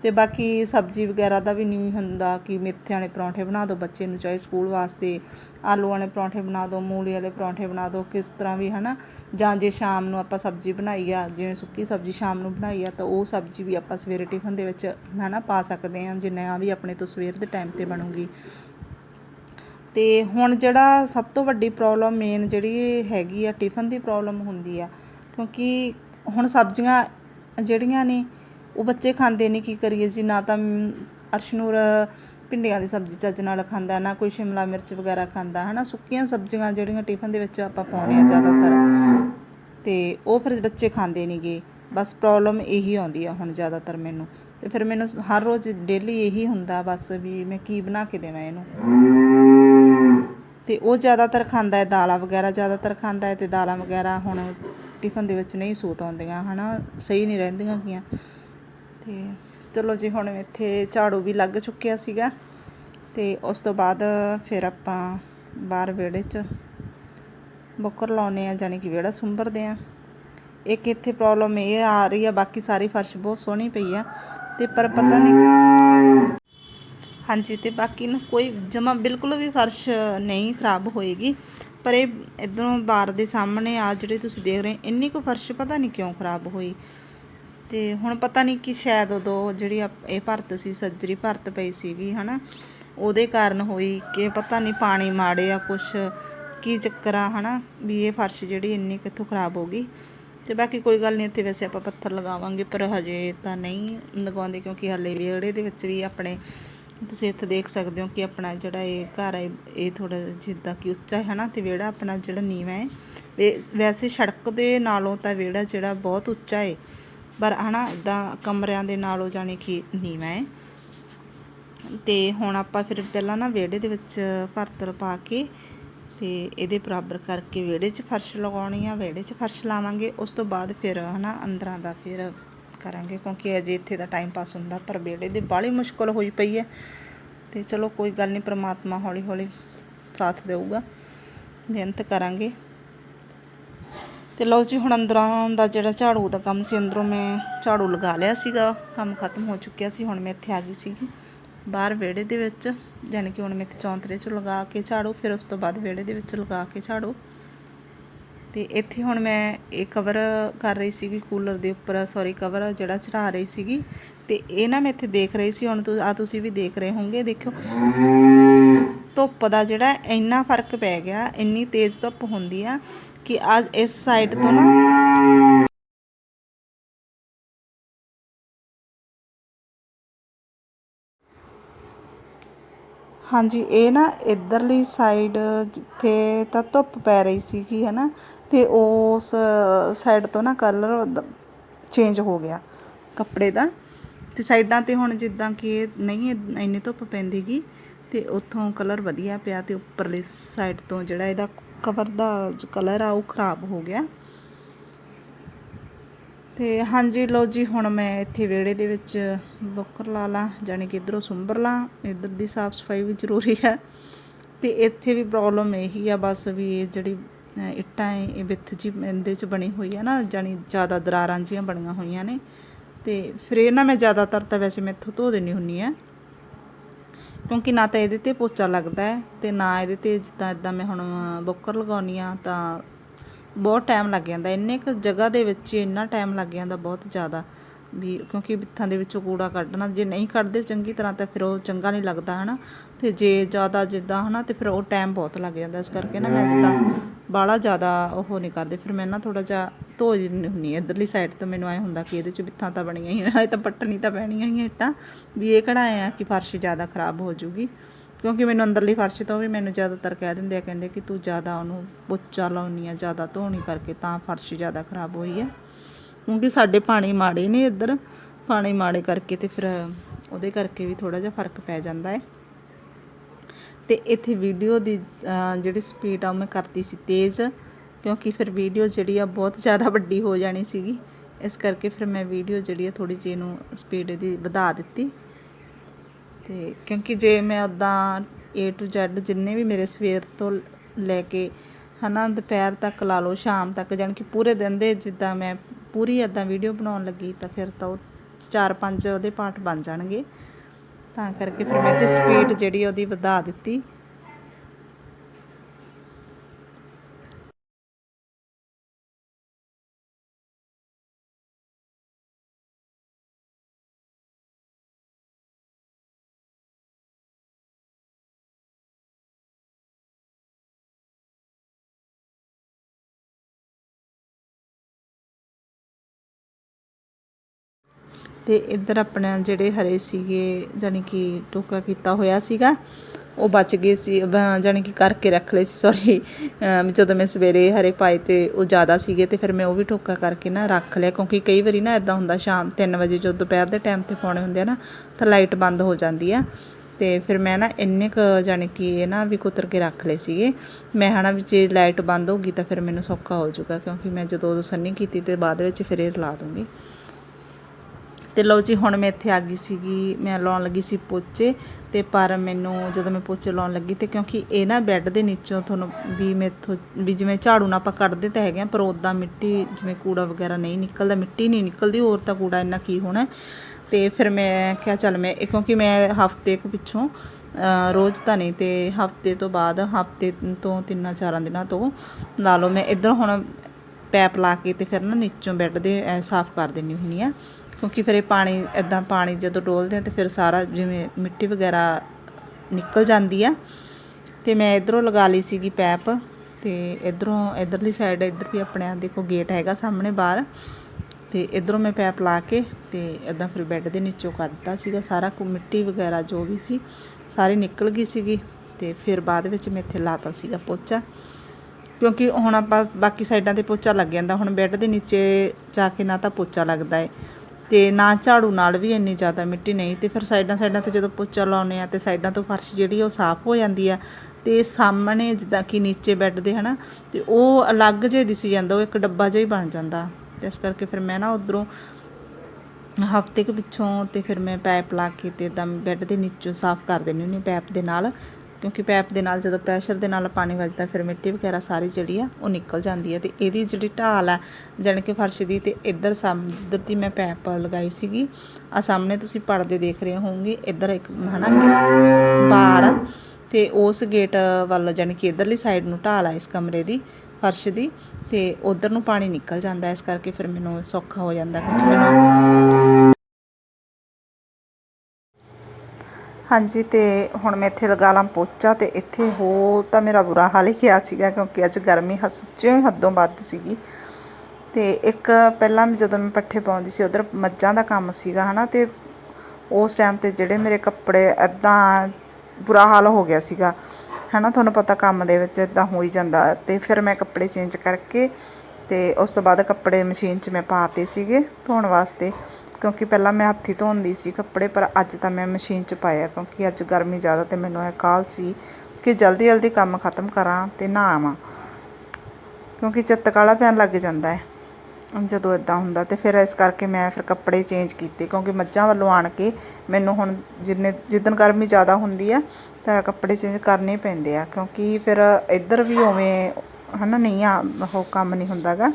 ਅਤੇ ਬਾਕੀ ਸਬਜ਼ੀ ਵਗੈਰਾ ਦਾ ਵੀ ਨਹੀਂ ਹੁੰਦਾ ਕਿ ਮੇਥੇ ਵਾਲੇ ਪਰੌਂਠੇ ਬਣਾ ਦਿਉ ਬੱਚੇ ਨੂੰ ਚਾਹੇ ਸਕੂਲ ਵਾਸਤੇ ਆਲੂ ਵਾਲੇ ਪਰੌਂਠੇ ਬਣਾ ਦਿਉ ਮੂਲੀ ਵਾਲੇ ਪਰੌਂਠੇ ਬਣਾ ਦਿਉ ਕਿਸ ਤਰ੍ਹਾਂ ਵੀ ਹੈ ਨਾ ਜਾਂ ਜੇ ਸ਼ਾਮ ਨੂੰ ਆਪਾਂ ਸਬਜ਼ੀ ਬਣਾਈ ਆ, ਜਿਵੇਂ ਸੁੱਕੀ ਸਬਜ਼ੀ ਸ਼ਾਮ ਨੂੰ ਬਣਾਈ ਆ, ਤਾਂ ਉਹ ਸਬਜ਼ੀ ਵੀ ਆਪਾਂ ਸਵੇਰੇ ਟਿਫਨ ਦੇ ਵਿੱਚ ਹੈ ਨਾ ਪਾ ਸਕਦੇ ਹਾਂ, ਜਿੰਨਾ ਵੀ ਆਪਣੇ ਤੋਂ ਸਵੇਰ ਦੇ ਟਾਈਮ ਤੇ ਬਣੂਗੀ। ਅਤੇ ਹੁਣ ਜਿਹੜਾ ਸਭ ਤੋਂ ਵੱਡੀ ਪ੍ਰੋਬਲਮ ਮੇਨ ਜਿਹੜੀ ਹੈਗੀ ਆ, ਟਿਫਨ ਦੀ ਪ੍ਰੋਬਲਮ ਹੁੰਦੀ ਆ, ਕਿਉਂਕਿ ਹੁਣ ਸਬਜ਼ੀਆਂ ਜਿਹੜੀਆਂ ਨੇ ਉਹ ਬੱਚੇ ਖਾਂਦੇ ਨਹੀਂ ਕੀ ਕਰੀਏ ਜੀ? ਨਾ ਤਾਂ ਮ, ਅਰਸ਼ਨੂਰ ਭਿੰਡੀਆਂ ਦੀ ਸਬਜ਼ੀ ਚੱਜ ਨਾਲ ਖਾਂਦਾ ਨਾ ਕੋਈ ਸ਼ਿਮਲਾ ਮਿਰਚ ਵਗੈਰਾ ਖਾਂਦਾ ਹਨਾ? ਸੁੱਕੀਆਂ ਸਬਜ਼ੀਆਂ ਜਿਹੜੀਆਂ ਟਿਫਨ ਦੇ ਵਿੱਚ ਆਪਾਂ ਪਾਉਂਦੇ ਆ ਜ਼ਿਆਦਾਤਰ ਤੇ ਉਹ ਫਿਰ ਬੱਚੇ ਖਾਂਦੇ ਨਹੀਂਗੇ ਬਸ ਪ੍ਰੋਬਲਮ ਇਹੀ ਆਉਂਦੀ ਆ ਹੁਣ ਜ਼ਿਆਦਾਤਰ ਮੈਨੂੰ। ਤੇ ਫਿਰ ਮੈਨੂੰ ਹਰ ਰੋਜ਼ ਡੇਲੀ ਇਹੀ ਹੁੰਦਾ ਬਸ ਵੀ ਮੈਂ ਕੀ ਬਣਾ ਕੇ ਦੇਵਾਂ ਇਹਨੂੰ। ਤੇ ਉਹ ਜ਼ਿਆਦਾਤਰ ਖਾਂਦਾ ਹੈ ਦਾਲਾਂ ਵਗੈਰਾ ਜ਼ਿਆਦਾਤਰ ਖਾਂਦਾ ਹੈ ਤੇ ਦਾਲਾਂ ਵਗੈਰਾ ਹੁਣ ਟਿਫਨ ਦੇ ਵਿੱਚ ਨਹੀਂ ਸੂਤ ਆਉਂਦੀਆਂ ਹਨਾ? ਸਹੀ ਨਹੀਂ ਰਹਿੰਦੀਆਂ ਗੀਆਂ। ਤੇ ਚਲੋ ਜੀ, ਹੁਣ ਇੱਥੇ ਝਾੜੂ ਵੀ ਲੱਗ ਚੁੱਕਿਆ ਸੀਗਾ ਤੇ ਉਸ ਤੋਂ ਬਾਅਦ ਫਿਰ ਆਪਾਂ ਬਾਹਰ ਵਿਹੜੇ 'ਚ ਬੁੱਕਰ ਲਾਉਨੇ ਆ ਜਾਨੀ ਕਿ ਵਿਹੜਾ ਸੁੰਬਰਦੇ ਆ ਇੱਕ ਇੱਥੇ ਪ੍ਰੋਬਲਮ ਇਹ ਆ ਰਹੀ ਆ, ਬਾਕੀ ਸਾਰੀ ਫਰਸ਼ ਬਹੁਤ ਸੋਹਣੀ ਪਈ ਆ ਤੇ ਪਰ ਪਤਾ ਨਹੀਂ ਹਾਂਜੀ, ਤੇ ਬਾਕੀ ਨਾ ਕੋਈ ਜਮਾ ਬਿਲਕੁਲ ਵੀ ਫਰਸ਼ ਨਹੀਂ ਖਰਾਬ ਹੋਏਗੀ। ਪਰ ਇਹ ਇਧਰੋਂ ਬਾਰ ਦੇ ਸਾਹਮਣੇ ਆ, ਜਿਹੜੇ ਤੁਸੀਂ ਦੇਖ ਰਹੇ ਇੰਨੀ ਕੁ ਫਰਸ਼ ਪਤਾ ਨਹੀਂ ਕਿਉਂ ਖਰਾਬ ਹੋਈ। ਤੇ ਹੁਣ ਪਤਾ ਨਹੀਂ ਕਿ ਸ਼ਾਇਦ ਉਦੋਂ ਜਿਹੜੀ ਆਪ- ਇਹ ਭਰਤ ਸੀ, ਸੱਜਰੀ ਭਰਤ ਪਈ ਸੀਗੀ, ਹਨਾ? ਉਹਦੇ ਕਾਰਨ ਹੋਈ ਕਿ ਪਤਾ ਨਹੀਂ ਪਾਣੀ ਮਾੜੇ ਆ ਕੁਛ, ਕੀ ਚੱਕਰ ਆ, ਹਨਾ? ਵੀ ਇਹ ਫਰਸ਼ ਜਿਹੜੀ ਇੰਨੀ ਕਿੱਥੋਂ ਖਰਾਬ ਹੋ ਗਈ। ਤੇ ਬਾਕੀ ਕੋਈ ਗੱਲ ਨਹੀਂ ਇੱਥੇ ਵੈਸੇ ਆਪਾਂ ਪੱਥਰ ਲਗਾਵਾਂਗੇ, ਪਰ ਹਜੇ ਤਾਂ ਨਹੀਂ ਲਗਾਉਂਦੇ ਕਿਉਂਕਿ ਹਾਲੇ ਵਿਹੜੇ ਦੇ ਵਿੱਚ ਵੀ ਆਪਣੇ, ਤੁਸੀਂ ਇੱਥੇ ਦੇਖ ਸਕਦੇ ਹੋ ਕਿ ਆਪਣਾ ਜਿਹੜਾ ਇਹ ਘਰ ਹੈ, ਇਹ ਥੋੜਾ ਜਿੱਦਾਂ ਕਿ ਉੱਚਾ ਹੈ ਨਾ ਤੇ ਵਿਹੜਾ ਆਪਣਾ ਜਿਹੜਾ ਨੀਵਾਂ ਹੈ। ਵੇ- ਵੈਸੇ ਸੜਕ ਦੇ ਨਾਲੋਂ ਤਾਂ ਵਿਹੜਾ ਜਿਹੜਾ ਬਹੁਤ ਉੱਚਾ ਹੈ। ਪਰ ਹਨਾ ਇਦਾਂ ਕਮਰਿਆਂ ਦੇ ਨਾਲੋਂ ਜਾਣੀ ਕਿ ਨੀਵਾਂ ਹੈ। ਤੇ ਹੁਣ ਆਪਾਂ ਫਿਰ ਪਹਿਲਾਂ ਨਾ ਵਿਹੜੇ ਦੇ ਵਿੱਚ ਭਰਤਰ ਪਾ ਕੇ ਤੇ ਇਹਦੇ ਬਰਾਬਰ ਕਰਕੇ ਵਿਹੜੇ 'ਚ ਫਰਸ਼ ਲਗਾਉਣੀ ਆ, ਵਿਹੜੇ 'ਚ ਫਰਸ਼ ਲਾਵਾਂਗੇ। ਉਸ ਤੋਂ ਬਾਅਦ ਫਿਰ ਹਨਾ ਅੰਦਰਾਂ ਦਾ ਫਿਰ ਕਰਾਂਗੇ ਕਿਉਂਕਿ ਅਜੇ ਇੱਥੇ ਦਾ ਟਾਈਮ ਪਾਸ ਹੁੰਦਾ, ਪਰ ਵਿਹੜੇ ਦੀ ਬਾਹਲੀ ਮੁਸ਼ਕਲ ਹੋਈ ਪਈ ਹੈ। ਤੇ ਚਲੋ ਕੋਈ ਗੱਲ ਨਹੀਂ, ਪ੍ਰਮਾਤਮਾ ਹੌਲੀ ਹੌਲੀ ਸਾਥ ਦੇਊਗਾ। ਮਿਹਨਤ ਕਰਾਂਗੇ। ਤੇ ਲਓ ਜੀ, ਹੁਣ ਅੰਦਰਾਂ ਦਾ ਜਿਹੜਾ ਝਾੜੂ ਦਾ ਕੰਮ ਸੀ, ਅੰਦਰੋਂ ਮੈਂ ਝਾੜੂ ਲਗਾ ਲਿਆ ਸੀਗਾ, ਕੰਮ ਖਤਮ ਹੋ ਚੁੱਕਿਆ ਸੀ, ਹੁਣ ਮੈਂ ਇੱਥੇ ਆ ਗਈ ਸੀਗੀ। ਬਾਹਰ ਵਿਹੜੇ ਦੇ ਵਿੱਚ ਯਾਨੀ ਕਿ ਹੁਣ ਮੈਂ ਇੱਥੇ ਚੌਂਤਰੇ 'ਚ ਲਗਾ ਕੇ ਝਾੜੂ, ਫਿਰ ਉਸ ਤੋਂ ਬਾਅਦ ਵਿਹੜੇ ਦੇ ਵਿੱਚ ਲਗਾ ਕੇ ਝਾੜੂ। ਤੇ ਇੱਥੇ ਹੁਣ ਮੈਂ ਇਹ ਕਵਰ ਕਰ ਰਹੀ ਸੀਗੀ ਕੂਲਰ ਦੇ ਉੱਪਰ ਸੌਰੀ ਕਵਰ ਜਿਹੜਾ ਚੜਾ ਰਹੀ ਸੀਗੀ। ਤੇ ਇਹ ਨਾ ਮੈਂ ਇੱਥੇ ਦੇਖ ਰਹੀ ਸੀ, ਹੁਣ ਤੁਸੀਂ ਆ ਤੁਸੀਂ ਵੀ ਦੇਖ ਰਹੇ ਹੋਵੋਗੇ, ਦੇਖਿਓ। ਧੁੱਪ ਦਾ ਜਿਹੜਾ ਇੰਨਾ ਫ਼ਰਕ ਪੈ ਗਿਆ, ਇੰਨੀ ਤੇਜ਼ ਧੁੱਪ ਹੁੰਦੀ ਆ ਕਿ ਆ ਇਸ ਸਾਈਡ ਤੋਂ ਨਾ ਹਾਂਜੀ, ਇਹ ਨਾ ਇਧਰਲੀ ਸਾਈਡ ਜਿੱਥੇ ਤਾਂ ਧੁੱਪ ਪੈ ਰਹੀ ਸੀਗੀ ਹੈ ਨਾ ਤੇ ਉਸ ਸਾਈਡ ਤੋਂ ਨਾ ਕਲਰ ਚੇਂਜ ਹੋ ਗਿਆ ਕੱਪੜੇ ਦਾ। ਤੇ ਸਾਈਡਾਂ ਤੇ ਹੁਣ ਜਿੱਦਾਂ ਕਿ ਇਹ ਨਹੀਂ ਇੰਨੀ ਧੁੱਪ ਪੈਂਦੀਗੀ ਤੇ ਉੱਥੋਂ ਕਲਰ ਵਧੀਆ ਪਿਆ ਤੇ ਉੱਪਰਲੀ ਸਾਈਡ ਤੋਂ ਜਿਹੜਾ ਇਹਦਾ ਕਵਰ ਦਾ ਕਲਰ ਆ ਉਹ ਖਰਾਬ ਹੋ ਗਿਆ। ਤੇ ਹਾਂਜੀ ਲਓ ਜੀ, ਹੁਣ ਮੈਂ ਇੱਥੇ ਵਿਹੜੇ ਦੇ ਵਿੱਚ ਬੁੱਕਰ ਲਾ ਲਾਂ, ਜਾਣੀ ਕਿ ਇਧਰੋਂ ਸੁੰਬਰ ਲਾਂ, ਇਧਰ ਦੀ ਸਾਫ਼ ਸਫ਼ਾਈ ਵੀ ਜ਼ਰੂਰੀ ਹੈ। ਤੇ ਇੱਥੇ ਵੀ ਪ੍ਰੋਬਲਮ ਇਹੀ ਆ ਬਸ ਵੀ ਇਹ ਜਿਹੜੀ ਇੱਟਾਂ ਹੈ ਇਹ ਵਿੱਥ ਜੀ ਇਹਦੇ ਚ ਬਣੀ ਹੋਈ ਆ ਨਾ, ਜਾਣੀ ਜ਼ਿਆਦਾ ਦਰਾਰਾਂ ਜੀਆਂ ਬਣੀਆਂ ਹੋਈਆਂ ਨੇ। ਤੇ ਫਿਰ ਇਹ ਨਾ ਮੈਂ ਜ਼ਿਆਦਾਤਰ ਤਾਂ ਵੈਸੇ ਮੈਥੋਂ ਧੋ ਦੇਣੀ ਹੁੰਨੀ ਆ। ਕਿਉਂਕਿ ਨਾ ਤਾਂ ਇਹਦੇ ਤੇ ਪੋਚਾ ਲੱਗਦਾ ਹੈ ਤੇ ਨਾ ਇਹਦੇ ਤੇ ਜਿੱਦਾਂ ਇਦਾਂ ਮੈਂ ਹੁਣ ਬੁੱਕਰ ਲਗਾਉਣੀ ਆ ਤਾਂ ਬਹੁਤ ਟਾਈਮ ਲੱਗ ਜਾਂਦਾ। ਇੰਨੇ ਕੁ ਜਗ੍ਹਾ ਦੇ ਵਿੱਚ ਇੰਨਾ ਟਾਈਮ ਲੱਗ ਜਾਂਦਾ ਬਹੁਤ ਜ਼ਿਆਦਾ। ਵੀ ਕਿਉਂਕਿ ਬਿੱਥਾਂ ਦੇ ਵਿੱਚੋਂ ਕੂੜਾ ਕੱਢਣਾ, ਜੇ ਨਹੀਂ ਕੱਢਦੇ ਚੰਗੀ ਤਰ੍ਹਾਂ ਤਾਂ ਫਿਰ ਉਹ ਚੰਗਾ ਨਹੀਂ ਲੱਗਦਾ, ਹਨਾ? ਤੇ ਜੇ ਜ਼ਿਆਦਾ ਜਿੱਦਾਂ, ਹਨਾ, ਤੇ ਫਿਰ ਉਹ ਟਾਈਮ ਬਹੁਤ ਲੱਗ ਜਾਂਦਾ ਇਸ ਕਰਕੇ ਨਾ। ਮੈਂ ਜਿੱਦਾਂ ਬਾਹਲਾ ਜ਼ਿਆਦਾ ਉਹ ਨਹੀਂ ਕਰਦੇ। ਫਿਰ ਮੈਂ ਨਾ ਥੋੜਾ ਜਿਹਾ ਧੋ ਦਿੰਦੀ ਹੁੰਦੀ ਹਾਂ, ਇਧਰਲੀ ਸਾਈਡ ਤੋਂ ਮੈਨੂੰ ਐ ਹੁੰਦਾ ਕਿ ਇਹਦੇ ਚ ਬਿੱਥਾਂ ਤਾਂ ਬਣੀਆਂ ਹੀ ਆ ਇਹ ਤਾਂ ਪੱਟਣੀ ਤਾਂ ਪੈਣੀਆਂ ਹੀ ਇੱਟਾਂ। ਵੀ ਇਹ ਕਿਹੜਾ ਆ ਕਿ ਫਰਸ਼ ਜ਼ਿਆਦਾ ਖਰਾਬ ਹੋ ਜੂਗੀ। ਕਿਉਂਕਿ ਮੈਨੂੰ ਅੰਦਰਲੀ ਫਰਸ਼ ਤੋਂ ਵੀ ਮੈਨੂੰ ਜ਼ਿਆਦਾਤਰ ਕਹਿ ਦਿੰਦੇ ਆ, ਕਹਿੰਦੇ ਕਿ ਤੂੰ ਜ਼ਿਆਦਾ ਉਹਨੂੰ ਪੋਚਾ ਲਾਉਣੀ ਆ, ਜ਼ਿਆਦਾ ਧੋਣੀ ਕਰਕੇ ਤਾਂ ਫਰਸ਼ ਜ਼ਿਆਦਾ ਖਰਾਬ ਹੋਈ ਹੈ ਕਿਉਂਕਿ ਸਾਡੇ ਪਾਣੀ ਮਾੜੇ ਨੇ ਇੱਧਰ, ਪਾਣੀ ਮਾੜੇ ਕਰਕੇ ਤੇ ਫਿਰ ਉਹਦੇ ਕਰਕੇ ਵੀ ਥੋੜਾ ਜਿਹਾ ਫ਼ਰਕ ਪੈ ਜਾਂਦਾ ਹੈ। ਤੇ ਇੱਥੇ ਵੀਡੀਓ ਦੀ ਜਿਹੜੀ ਸਪੀਡ ਆ ਉਹ ਮੈਂ ਕਰਤੀ ਸੀ ਤੇਜ਼, ਕਿਉਂਕਿ ਫਿਰ ਵੀਡੀਓ ਜਿਹੜੀ ਆ ਬਹੁਤ ਜ਼ਿਆਦਾ ਵੱਡੀ ਹੋ ਜਾਣੀ ਸੀਗੀ। ਇਸ ਕਰਕੇ ਫਿਰ ਮੈਂ ਵੀਡੀਓ ਜਿਹੜੀ ਆ ਥੋੜੀ ਜਿਹੀ ਨੂੰ ਸਪੀਡ ਦੀ ਵਧਾ ਦਿੱਤੀ। ਤੇ ਕਿਉਂਕਿ ਜੇ ਮੈਂ ਉਦਾਂ A to Z ਜਿੰਨੇ ਵੀ ਮੇਰੇ ਸਵੇਰ ਤੋਂ ਲੈ ਕੇ ਹਨਾ ਦੁਪਹਿਰ ਤੱਕ ਲਾ ਲਓ, ਸ਼ਾਮ ਤੱਕ, ਜਾਣੀ ਕਿ ਪੂਰੇ ਦਿਨ ਦੇ ਜਿੱਦਾਂ ਮੈਂ ਪੂਰੀ ਇਦਾਂ ਵੀਡੀਓ ਬਣਾਉਣ ਲੱਗੀ ਤਾਂ ਫਿਰ ਤਾਂ ਉਹ ਚਾਰ ਪੰਜ ਉਹਦੇ ਪਾਰਟ ਬਣ ਜਾਣਗੇ। ਤਾਂ ਕਰਕੇ ਫਿਰ ਮੈਂ ਤੇ ਸਪੀਡ ਜਿਹੜੀ ਉਹਦੀ ਵਧਾ ਦਿੱਤੀ। ਤੇ ਇੱਧਰ ਆਪਣਾ ਜਿਹੜੇ ਹਰੇ ਸੀਗੇ, ਜਾਣੀ ਕਿ ਟੋਕਾ ਕੀਤਾ ਹੋਇਆ ਸੀਗਾ, ਉਹ ਬਚ ਗਏ ਸੀ ਬ- ਜਾਣੀ ਕਿ ਕਰਕੇ ਰੱਖ ਲਏ ਸੀ ਸੌਰੀ ਜਦੋਂ ਮੈਂ ਸਵੇਰੇ ਹਰੇ ਪਾਏ ਤੇ ਉਹ ਜ਼ਿਆਦਾ ਸੀਗੇ ਤੇ ਫਿਰ ਮੈਂ ਉਹ ਵੀ ਟੋਕਾ ਕਰਕੇ ਨਾ ਰੱਖ ਲਿਆ, ਕਿਉਂਕਿ ਕਈ ਵਾਰੀ ਨਾ ਇਦਾਂ ਹੁੰਦਾ ਸ਼ਾਮ 3 ਵਜੇ ਜਦੋਂ ਦੁਪਹਿਰ ਦੇ ਟਾਈਮ ਤੇ ਪਾਉਣੇ ਹੁੰਦੇ ਆ ਨਾ, ਤਾਂ ਲਾਈਟ ਬੰਦ ਹੋ ਜਾਂਦੀ ਆ। ਤੇ ਫਿਰ ਮੈਂ ਨਾ ਇੰਨੇ ਕ ਜਾਣੀ ਕਿ ਇਹ ਨਾ ਵੀ ਕੁਤਰ ਕੇ ਰੱਖ ਲਏ ਸੀਗੇ। ਮੈਂ ਹਨਾ ਵੀ ਜੇ ਲਾਈਟ ਬੰਦ ਹੋ ਗਈ ਤਾਂ ਫਿਰ ਮੈਨੂੰ ਸੌਖਾ ਹੋ ਜਾਊਗਾ, ਕਿਉਂਕਿ ਮੈਂ ਜਦੋਂ ਉਦੋਂ ਸੰਨੀ ਕੀਤੀ ਤੇ ਬਾਅਦ ਵਿੱਚ ਫਿਰ ਇਹ ਰਲਾ ਦੂੰਗੀ। ਤੇ ਲਓ ਜੀ, ਹੁਣ ਮੈਂ ਇੱਥੇ ਆ ਗਈ ਸੀਗੀ, ਮੈਂ ਲਾਉਣ ਲੱਗੀ ਸੀ ਪੋਚੇ ਤੇ ਪਰ ਮੈਨੂੰ ਜਦੋਂ ਮੈਂ ਪੋਚੇ ਲਾਉਣ ਲੱਗੀ ਤੇ ਕਿਉਂਕਿ ਇਹ ਨਾ ਬੈੱਡ ਦੇ ਨੀਚੋਂ ਤੁਹਾਨੂੰ ਵੀ ਮੈਥੋਂ, ਵੀ ਜਿਵੇਂ ਝਾੜੂ ਨਾਲ ਆਪਾਂ ਕੱਢਦੇ ਤਾਂ ਹੈਗੇ ਆ, ਪਰ ਉਦਾਂ ਮਿੱਟੀ, ਜਿਵੇਂ ਕੂੜਾ ਵਗੈਰਾ ਨਹੀਂ ਨਿਕਲਦਾ, ਮਿੱਟੀ ਨਹੀਂ ਨਿਕਲਦੀ, ਹੋਰ ਤਾਂ ਕੂੜਾ ਇੰਨਾ ਕੀ ਹੋਣਾ। ਤੇ ਫਿਰ ਮੈਂ ਕਿਹਾ ਚੱਲ ਮੈਂ ਕਿਉਂਕਿ ਮੈਂ ਹਫ਼ਤੇ ਕੁ ਪਿੱਛੋਂ ਰੋਜ਼ ਤਾਂ ਨਹੀਂ, ਤੇ ਹਫ਼ਤੇ ਤੋਂ ਬਾਅਦ, ਹਫ਼ਤੇ ਤੋਂ ਤਿੰਨਾਂ ਚਾਰਾਂ ਦਿਨਾਂ ਤੋਂ ਲਾ ਲਓ, ਮੈਂ ਇੱਧਰ ਹੁਣ ਪੈਪ ਲਾ ਕੇ ਤੇ ਫਿਰ ਨਾ ਨੀਚੋਂ ਬੈੱਡ ਦੇ ਸਾਫ਼ ਕਰ ਦਿੰਨੀ ਹੁੰਨੀ ਆ। ਕਿਉਂਕਿ ਫਿਰ ਇਹ ਪਾਣੀ ਇਦਾਂ ਪਾਣੀ ਜਦੋਂ ਡੋਲਦੇ ਆ ਤੇ ਫਿਰ ਸਾਰਾ ਜਿਵੇਂ ਮਿੱਟੀ ਵਗੈਰਾ ਨਿਕਲ ਜਾਂਦੀ ਆ। ਤੇ ਮੈਂ ਇਧਰੋਂ ਲਗਾ ਲਈ ਸੀਗੀ ਪੈਪ ਤੇ ਇਧਰੋਂ, ਇਧਰਲੀ ਸਾਈਡ ਇਧਰ ਵੀ ਆਪਣੇ ਆ ਦੇਖੋ ਗੇਟ ਹੈਗਾ ਸਾਹਮਣੇ ਬਾਹਰ। ਤੇ ਇਧਰੋਂ ਮੈਂ ਪੈਪ ਲਾ ਕੇ ਤੇ ਇਦਾਂ ਫਿਰ ਬੈੱਡ ਦੇ ਨੀਚੋਂ ਕੱਢਤਾ ਸੀਗਾ। ਸਾਰਾ ਕੁ ਮਿੱਟੀ ਵਗੈਰਾ ਜੋ ਵੀ ਸੀ, ਸਾਰੀ ਨਿਕਲ ਗਈ ਸੀਗੀ ਤੇ ਫਿਰ ਬਾਅਦ ਵਿੱਚ ਮੈਂ ਇੱਥੇ ਲਾਤਾ ਸੀਗਾ ਪੋਚਾ। ਕਿਉਂਕਿ ਹੁਣ ਆਪਾਂ ਬਾਕੀ ਸਾਈਡਾਂ ਤੇ ਪੋਚਾ ਲੱਗ ਜਾਂਦਾ। ਹੁਣ ਬੈੱਡ ਦੇ ਨੀਚੇ ਜਾ ਕੇ ਨਾ ਤਾਂ ਪੋਚਾ ਲੱਗਦਾ ਏ। ਅਤੇ ਨਾ ਝਾੜੂ ਨਾਲ ਵੀ ਇੰਨੀ ਜ਼ਿਆਦਾ ਮਿੱਟੀ ਨਹੀਂ ਅਤੇ ਫਿਰ ਸਾਈਡਾਂ ਸਾਈਡਾਂ ਤੇ ਜਦੋਂ ਪੋਚਾ ਲਾਉਨੇ ਹਾਂ ਤੇ ਸਾਈਡਾਂ ਤੋਂ ਫਰਸ਼ ਜਿਹੜੀ ਉਹ ਸਾਫ਼ ਹੋ ਜਾਂਦੀ ਆ ਅਤੇ ਸਾਹਮਣੇ ਜਿੱਦਾਂ ਕਿ ਨੀਚੇ ਬੈੱਡ ਦੇ ਹੈ ਨਾ ਅਤੇ ਉਹ ਅਲੱਗ ਜਿਹੇ ਦਿਸ ਜਾਂਦਾ, ਉਹ ਇੱਕ ਡੱਬਾ ਜਿਹਾ ਹੀ ਬਣ ਜਾਂਦਾ। ਇਸ ਕਰਕੇ ਫਿਰ ਮੈਂ ਨਾ ਉਧਰੋਂ ਹਫ਼ਤੇ ਕੁ ਪਿੱਛੋਂ ਅਤੇ ਫਿਰ ਮੈਂ ਪੈਪ ਲਾ ਕੇ ਅਤੇ ਇੱਦਾਂ ਬੈੱਡ ਦੇ ਨੀਚੋਂ ਸਾਫ਼ ਕਰ ਦਿੰਦੀ ਹੁੰਦੀ ਪੈਪ ਦੇ ਨਾਲ। ਕਿਉਂਕਿ ਪੈਪ ਦੇ ਨਾਲ, ਜਦੋਂ ਪ੍ਰੈਸ਼ਰ ਦੇ ਨਾਲ ਪਾਣੀ ਵੱਜਦਾ, ਫਿਰ ਮਿੱਟੀ ਵਗੈਰਾ ਸਾਰੀ ਜਿਹੜੀ ਆ, ਉਹ ਨਿਕਲ ਜਾਂਦੀ ਹੈ ਤੇ ਇਹਦੀ ਜਿਹੜੀ ਢਾਲ ਆ, ਜਾਣੀ ਕਿ ਫਰਸ਼ ਦੀ, ਤੇ ਇੱਧਰ ਸਾਹਮਣੇ ਦੀ ਮੈਂ ਪੈਪ ਲਗਾਈ ਸੀਗੀ। ਆ ਸਾਹਮਣੇ ਤੁਸੀਂ ਪਰਦੇ ਦੇਖ ਰਹੇ ਹੋਵੋਗੇ, ਇੱਧਰ ਇੱਕ ਹਨਾ ਬਾਰ ਆ। ਤੇ ਉਸ ਗੇਟ ਵੱਲ, ਜਾਣੀ ਕਿ ਇਧਰਲੀ ਸਾਈਡ ਨੂੰ ਢਾਲ ਆ ਇਸ ਕਮਰੇ ਦੀ, ਫਰਸ਼ ਦੀ। ਤੇ ਉਧਰ ਨੂੰ ਪਾਣੀ ਨਿਕਲ ਜਾਂਦਾ, ਇਸ ਕਰਕੇ ਫਿਰ ਮੈਨੂੰ ਸੌਖਾ ਹੋ ਜਾਂਦਾ, ਕਿਉਂਕਿ ਮੈਨੂੰ ਹਾਂਜੀ ਅਤੇ ਹੁਣ ਮੈਂ ਇੱਥੇ ਲਗਾ ਲਾਂ ਪੋਚਾ ਅਤੇ ਇੱਥੇ ਹੋ ਤਾਂ ਮੇਰਾ ਬੁਰਾ ਹਾਲ ਹੀ ਗਿਆ ਸੀਗਾ, ਕਿਉਂਕਿ ਅੱਜ ਗਰਮੀ ਹ- ਸੱਚਿਓ ਹੱਦੋਂ ਵੱਧ ਸੀਗੀ। ਅਤੇ ਇੱਕ ਪਹਿਲਾਂ ਵੀ ਜਦੋਂ ਮੈਂ ਪੱਠੇ ਪਾਉਂਦੀ ਸੀ, ਉਧਰ ਮੱਝਾਂ ਦਾ ਕੰਮ ਸੀਗਾ ਹੈ ਨਾ ਤੇ ਉਸ ਟਾਈਮ ਤੇ ਜਿਹੜੇ ਮੇਰੇ ਕੱਪੜੇ ਇੱਦਾਂ ਬੁਰਾ ਹਾਲ ਹੋ ਗਿਆ ਸੀਗਾ ਹੈ ਨਾ ਤੁਹਾਨੂੰ ਪਤਾ ਕੰਮ ਦੇ ਵਿੱਚ ਇੱਦਾਂ ਹੋ ਹੀ ਜਾਂਦਾ। ਅਤੇ ਫਿਰ ਮੈਂ ਕੱਪੜੇ ਚੇਂਜ ਕਰਕੇ ਅਤੇ ਉਸ ਤੋਂ ਬਾਅਦ ਕੱਪੜੇ ਮਸ਼ੀਨ 'ਚ ਮੈਂ ਪਾਤੇ ਸੀਗੇ ਧੋਣ ਵਾਸਤੇ, ਕਿਉਂਕਿ ਪਹਿਲਾਂ ਮੈਂ ਹੱਥੀ ਧੋਂਦੀ ਸੀ ਕੱਪੜੇ, ਪਰ ਅੱਜ ਤਾਂ ਮੈਂ ਮਸ਼ੀਨ 'ਚ ਪਾਇਆ, ਕਿਉਂਕਿ ਅੱਜ ਗਰਮੀ ਜ਼ਿਆਦਾ ਤੇ ਮੈਨੂੰ ਇਹ ਕਾਹਲ ਸੀ ਕਿ ਜਲਦੀ ਜਲਦੀ ਕੰਮ ਖਤਮ ਕਰਾਂ ਅਤੇ ਨਾ ਆਵਾਂ, ਕਿਉਂਕਿ ਚਿੱਤ ਕਾਲਾ ਪੈਣ ਲੱਗ ਜਾਂਦਾ ਹੈ। ਜਦੋਂ ਇਦਾਂ ਹੁੰਦਾ ਤੇ ਫਿਰ ਇਸ ਕਰਕੇ ਮੈਂ ਫਿਰ ਕੱਪੜੇ ਚੇਂਜ ਕੀਤੇ, ਕਿਉਂਕਿ ਮੱਝਾਂ ਵੱਲੋਂ ਆਣ ਕੇ ਮੈਨੂੰ ਹੁਣ ਜਿੰਨੇ ਜਿੱਦਣ ਗਰਮੀ ਜ਼ਿਆਦਾ ਹੁੰਦੀ ਆ, ਤਾਂ ਕੱਪੜੇ ਚੇਂਜ ਕਰਨੇ ਪੈਂਦੇ ਆ, ਕਿਉਂਕਿ ਫਿਰ ਇੱਧਰ ਵੀ ਉਵੇਂ ਹਨਾ, ਨਹੀਂ ਆ, ਉਹ ਕੰਮ ਨਹੀਂ ਹੁੰਦਾਗਾ।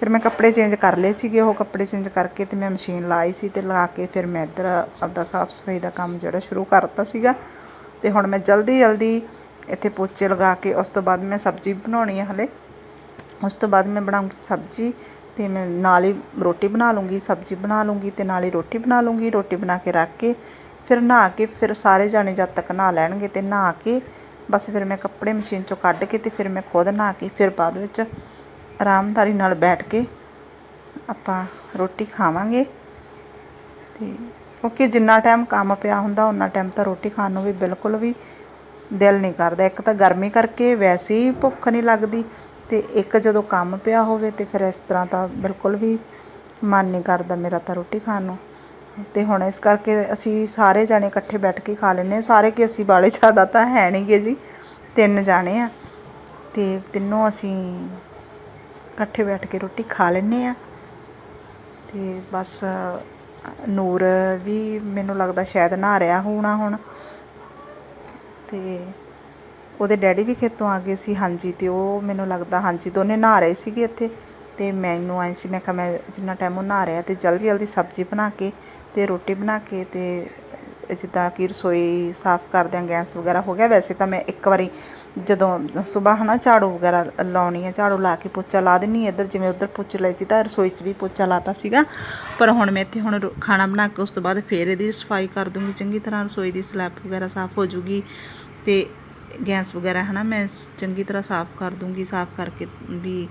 ਫਿਰ ਮੈਂ ਕੱਪੜੇ ਚੇਂਜ ਕਰ ਲਏ ਸੀਗੇ, ਉਹ ਕੱਪੜੇ ਚੇਂਜ ਕਰਕੇ ਤੇ ਮੈਂ ਮਸ਼ੀਨ ਲਾਈ ਸੀ ਤੇ ਲਾ ਕੇ ਫਿਰ ਮੈਂ ਇੱਧਰ ਆਪਦਾ ਸਾਫ਼ ਸਫ਼ਾਈ ਦਾ ਕੰਮ ਜਿਹੜਾ ਸ਼ੁਰੂ ਕਰਤਾ ਸੀਗਾ। ਤੇ ਹੁਣ ਮੈਂ ਜਲਦੀ ਜਲਦੀ ਇੱਥੇ ਪੋਚੇ ਲਗਾ ਕੇ, ਉਸ ਤੋਂ ਬਾਅਦ ਮੈਂ ਸਬਜ਼ੀ ਬਣਾਉਣੀ ਹੈ ਹਲੇ। ਉਸ ਤੋਂ ਬਾਅਦ ਮੈਂ ਬਣਾਉਂਗੀ ਸਬਜ਼ੀ ਤੇ ਮੈਂ ਨਾਲ ਹੀ ਰੋਟੀ ਬਣਾ ਲੂੰਗੀ, ਸਬਜ਼ੀ ਬਣਾ ਲੂੰਗੀ ਤੇ ਨਾਲ ਹੀ ਰੋਟੀ ਬਣਾ ਲੂੰਗੀ, ਰੋਟੀ ਬਣਾ ਕੇ ਰੱਖ ਕੇ ਫਿਰ ਨਹਾ ਕੇ ਫਿਰ ਸਾਰੇ ਜਾਣੇ ਜਦ ਤੱਕ ਨਹਾ ਲੈਣਗੇ ਤੇ ਨਹਾ ਕੇ ਬਸ ਫਿਰ ਮੈਂ ਕੱਪੜੇ ਮਸ਼ੀਨ ਚੋਂ ਕੱਢ ਕੇ ਅਤੇ ਫਿਰ ਮੈਂ ਖੁਦ ਨਹਾ ਕੇ ਫਿਰ ਬਾਅਦ ਵਿੱਚ ਆਰਾਮਦਾਰੀ ਨਾਲ ਬੈਠ ਕੇ ਆਪਾਂ ਰੋਟੀ ਖਾਵਾਂਗੇ। ਅਤੇ ਕਿਉਂਕਿ ਜਿੰਨਾ ਟਾਈਮ ਕੰਮ ਪਿਆ ਹੁੰਦਾ ਉਨਾ ਟਾਈਮ ਤਾਂ ਰੋਟੀ ਖਾਣ ਨੂੰ ਵੀ ਬਿਲਕੁਲ ਵੀ ਦਿਲ ਨਹੀਂ ਕਰਦਾ। ਇੱਕ ਤਾਂ ਗਰਮੀ ਕਰਕੇ ਵੈਸੇ ਹੀ ਭੁੱਖ ਨਹੀਂ ਲੱਗਦੀ ਅਤੇ ਇੱਕ ਜਦੋਂ ਕੰਮ ਪਿਆ ਹੋਵੇ ਤੇ ਫਿਰ ਇਸ ਤਰ੍ਹਾਂ ਤਾਂ ਬਿਲਕੁਲ ਵੀ ਮਨ ਨਹੀਂ ਕਰਦਾ ਮੇਰਾ ਤਾਂ ਰੋਟੀ ਖਾਣ ਨੂੰ। ਤੇ ਹੁਣ ਇਸ ਕਰਕੇ ਅਸੀਂ ਸਾਰੇ ਜਾਣੇ ਇਕੱਠੇ ਬੈਠ ਕੇ ਖਾ ਲੈਂਦੇ ਹਾਂ। ਸਾਰੇ ਕਿ ਅਸੀਂ ਬਾਲੇ ਜ਼ਿਆਦਾ ਤਾਂ ਹੈ ਨਹੀਂਗੇ ਜੀ। ਤਿੰਨ ਜਾਣੇ ਆ। ਅਤੇ ਤਿੰਨੋਂ ਅਸੀਂ ਇਕੱਠੇ ਬੈਠ ਕੇ ਰੋਟੀ ਖਾ ਲੈਂਦੇ ਆ ਅਤੇ ਬਸ ਨੂਰ ਵੀ ਮੈਨੂੰ ਲੱਗਦਾ ਸ਼ਾਇਦ ਨਹਾ ਰਿਹਾ ਹੋਣਾ ਹੁਣ। ਤੇ ਉਹਦੇ ਡੈਡੀ ਵੀ ਖੇਤੋਂ ਆ ਗਏ ਸੀ। ਹਾਂਜੀ, ਤੇ ਉਹ ਮੈਨੂੰ ਲੱਗਦਾ ਹਾਂਜੀ, ਦੋਨੇ ਨਹਾ ਰਹੇ ਸੀਗੇ ਇੱਥੇ। ਅਤੇ ਮੈਨੂੰ ਆਈ ਸੀ, ਮੈਂ ਕਿਹਾ ਮੈਂ ਜਿੰਨਾ ਟਾਈਮ ਉਹ ਨਹਾ ਰਿਹਾ ਅਤੇ ਜਲਦੀ ਜਲਦੀ ਸਬਜ਼ੀ ਬਣਾ ਕੇ ਅਤੇ ਰੋਟੀ ਬਣਾ ਕੇ ਅਤੇ ਜਿੱਦਾਂ ਕਿ ਰਸੋਈ ਸਾਫ਼ ਕਰਦਿਆਂ ਗੈਸ ਵਗੈਰਾ ਹੋ ਗਿਆ, ਵੈਸੇ ਤਾਂ ਮੈਂ ਇੱਕ ਵਾਰੀ ਜਦੋਂ ਸੁਬਾਹ ਹੈ ਨਾ ਝਾੜੂ ਵਗੈਰਾ ਲਾਉਣੀ ਹੈ ਝਾੜੂ ਲਾ ਕੇ ਪੋਚਾ ਲਾ ਦਿੰਨੀ ਇੱਧਰ, ਜਿਵੇਂ ਉੱਧਰ ਪੋਚੇ ਲਾਈ ਸੀ ਤਾਂ ਰਸੋਈ 'ਚ ਵੀ ਪੋਚਾ ਲਾਤਾ ਸੀਗਾ। ਪਰ ਹੁਣ ਮੈਂ ਇੱਥੇ ਹੁਣ ਰੋ- ਖਾਣਾ ਬਣਾ ਕੇ ਉਸ ਤੋਂ ਬਾਅਦ ਫੇਰ ਇਹਦੀ ਸਫ਼ਾਈ ਕਰ ਦੂੰਗੀ, ਚੰਗੀ ਤਰ੍ਹਾਂ ਰਸੋਈ ਦੀ ਸਲੈਬ ਵਗੈਰਾ ਸਾਫ਼ ਹੋ ਜੂਗੀ ਅਤੇ ਗੈਸ ਵਗੈਰਾ ਹੈ ਨਾ ਮੈਂ ਚੰਗੀ ਤਰ੍ਹਾਂ ਸਾਫ਼ ਕਰ ਦੂੰਗੀ, ਸਾਫ਼ ਕਰਕੇ ਵੀ